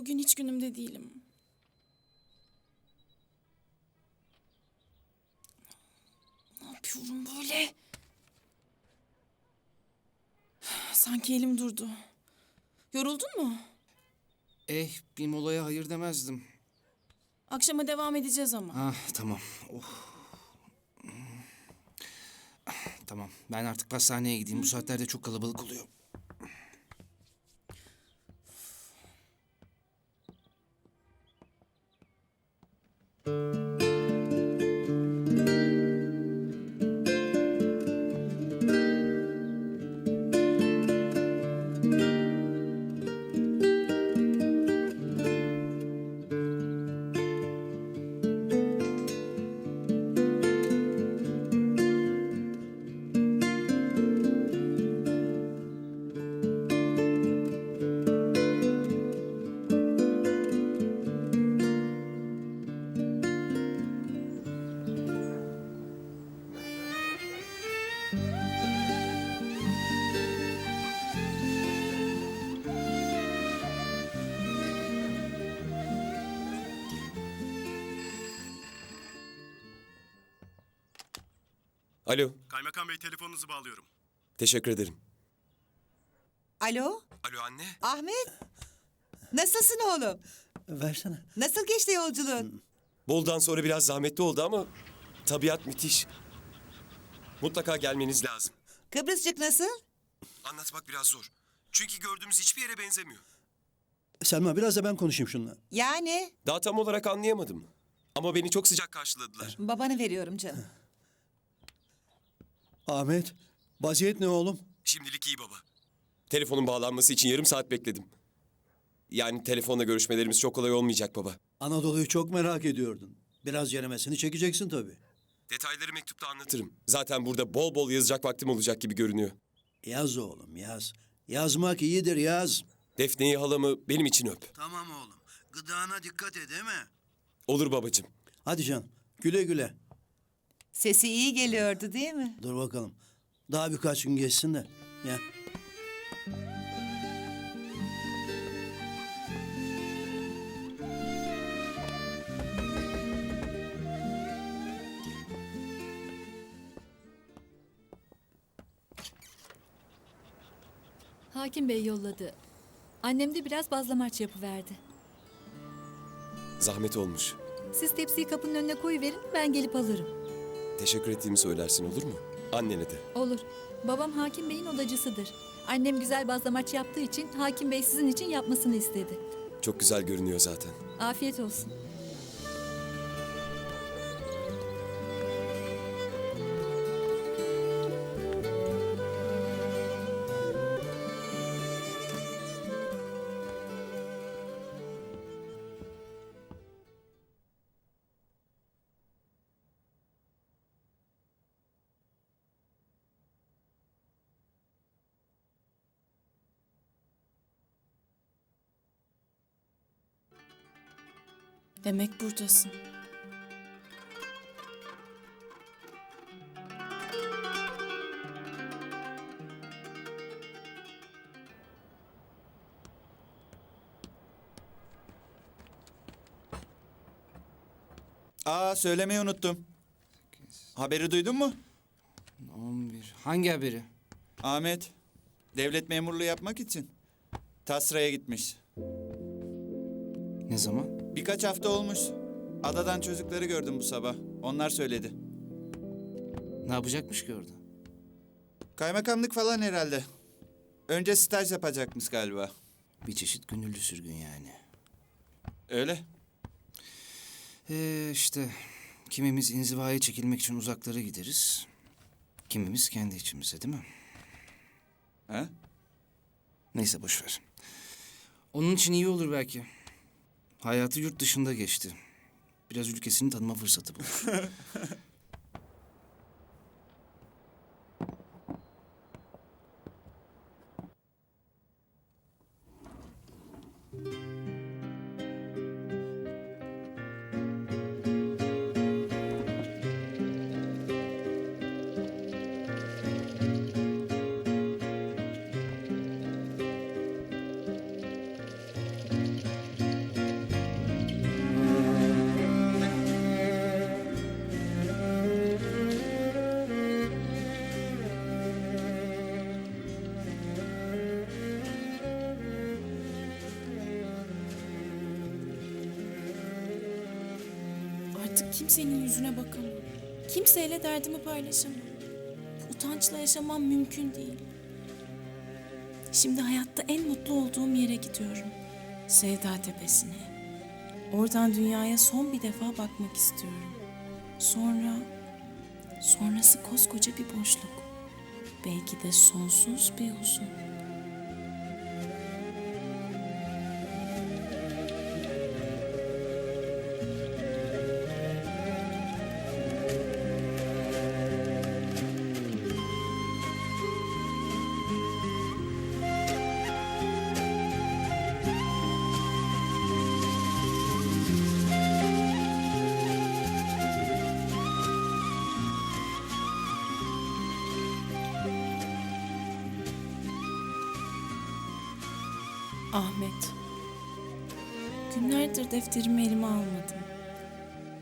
Bugün hiç günümde değilim. Ne yapıyorum böyle? Sanki elim durdu. Yoruldun mu? Eh bir molaya hayır demezdim. Akşama devam edeceğiz ama. Ah tamam. Oh. Ah, Tamam ben artık pastaneye gideyim. Bu saatlerde çok kalabalık oluyor. Alo, Kaymakam Bey telefonunuzu bağlıyorum. teşekkür ederim. Alo, Alo anne. Ahmet. Nasılsın oğlum? Versene. Nasıl geçti yolculuğun? Boldan sonra biraz zahmetli oldu ama tabiat müthiş. Mutlaka gelmeniz lazım. Kıbrıscık nasıl? Anlatmak biraz zor. Çünkü gördüğümüz hiçbir yere benzemiyor. Selma biraz da ben konuşayım şununla. Yani Daha tam olarak anlayamadım. Ama beni çok sıcak karşıladılar. babanı veriyorum canım. Ahmet, vaziyet ne oğlum? Şimdilik iyi baba. Telefonun bağlanması için yarım saat bekledim. Yani telefonla görüşmelerimiz çok kolay olmayacak baba. Anadolu'yu çok merak ediyordun. Biraz ceremesini çekeceksin tabii. Detayları mektupta anlatırım. Zaten burada bol bol yazacak vaktim olacak gibi görünüyor. Yaz oğlum yaz. Yazmak iyidir yaz. Defne'yi halamı benim için öp. Tamam oğlum. Gıdana dikkat et değil mi? Olur babacığım. Hadi can. Güle güle. Sesi iyi geliyordu değil mi? Dur bakalım. Daha birkaç gün geçsin de. Ya. Hakim Bey yolladı. Annem de biraz bazlamaç yapıverdi. Zahmet olmuş. Siz tepsiyi kapının önüne koyuverin, ben gelip alırım. Teşekkür ettiğimi söylersin olur mu? Annene de. Olur. Babam Hakim Bey'in odacısıdır. Annem güzel bazlamaç yaptığı için Hakim Bey sizin için yapmasını istedi. Çok güzel görünüyor zaten. Afiyet olsun. Demek buradasın. Aa söylemeyi unuttum. Haberi duydun mu? 11. Hangi haberi? Ahmet devlet memurluğu yapmak için Tasra'ya gitmiş. Ne zaman? Birkaç hafta olmuş. Adadan çocukları gördüm bu sabah. Onlar söyledi. Ne yapacakmış ki orada? Kaymakamlık falan herhalde. Önce staj yapacakmış galiba. Bir çeşit gönüllü sürgün yani. Öyle. Ee, işte kimimiz inzivaya çekilmek için uzaklara gideriz. Kimimiz kendi içimize değil mi? Ha? Neyse boş ver. Onun için iyi olur belki. Hayatı yurt dışında geçti. Biraz ülkesini tanıma fırsatı bulur. Kimsenin yüzüne bakamam. Kimseyle derdimi paylaşamam. Utançla yaşamam mümkün değil. Şimdi hayatta en mutlu olduğum yere gidiyorum. Sevda Tepesi'ne. Oradan dünyaya son bir defa bakmak istiyorum. Sonra... Sonrası koskoca bir boşluk. Belki de sonsuz bir huzur. Ahmet. Günlerdir defterimi elime almadım.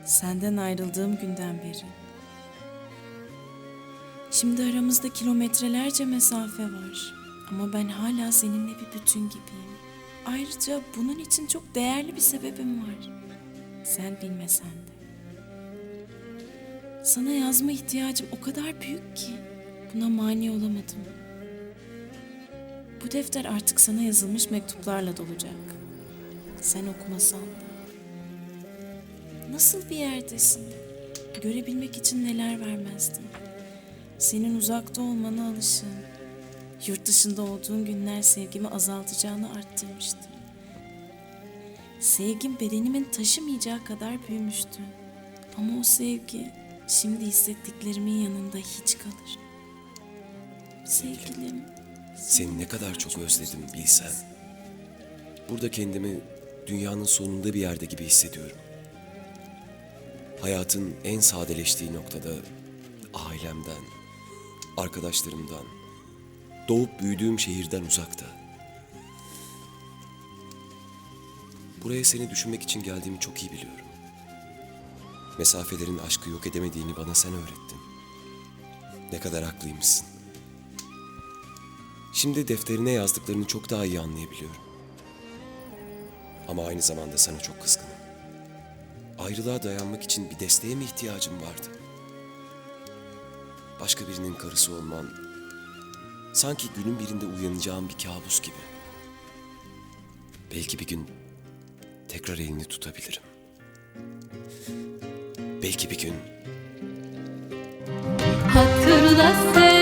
Senden ayrıldığım günden beri. Şimdi aramızda kilometrelerce mesafe var. Ama ben hala seninle bir bütün gibiyim. Ayrıca bunun için çok değerli bir sebebim var. Sen bilmesen de. Sana yazma ihtiyacım o kadar büyük ki buna mani olamadım. Bu defter artık sana yazılmış mektuplarla dolacak. Sen okumasan da. Nasıl bir yerdesin? Görebilmek için neler vermezdim. Senin uzakta olmana alışığım. Yurt dışında olduğun günler sevgimi azaltacağını arttırmıştı. Sevgim bedenimin taşımayacağı kadar büyümüştü. Ama o sevgi şimdi hissettiklerimin yanında hiç kalır. Sevgilim. Seni ne kadar çok özledim bilsen. Burada kendimi dünyanın sonunda bir yerde gibi hissediyorum. Hayatın en sadeleştiği noktada ailemden, arkadaşlarımdan, doğup büyüdüğüm şehirden uzakta. Buraya seni düşünmek için geldiğimi çok iyi biliyorum. Mesafelerin aşkı yok edemediğini bana sen öğrettin. Ne kadar haklıymışsın. Şimdi defterine yazdıklarını çok daha iyi anlayabiliyorum. Ama aynı zamanda sana çok kızgınım. Ayrılığa dayanmak için bir desteğe mi ihtiyacım vardı? Başka birinin karısı olman, sanki günün birinde uyanacağım bir kabus gibi. Belki bir gün tekrar elini tutabilirim. Belki bir gün Hatırla sen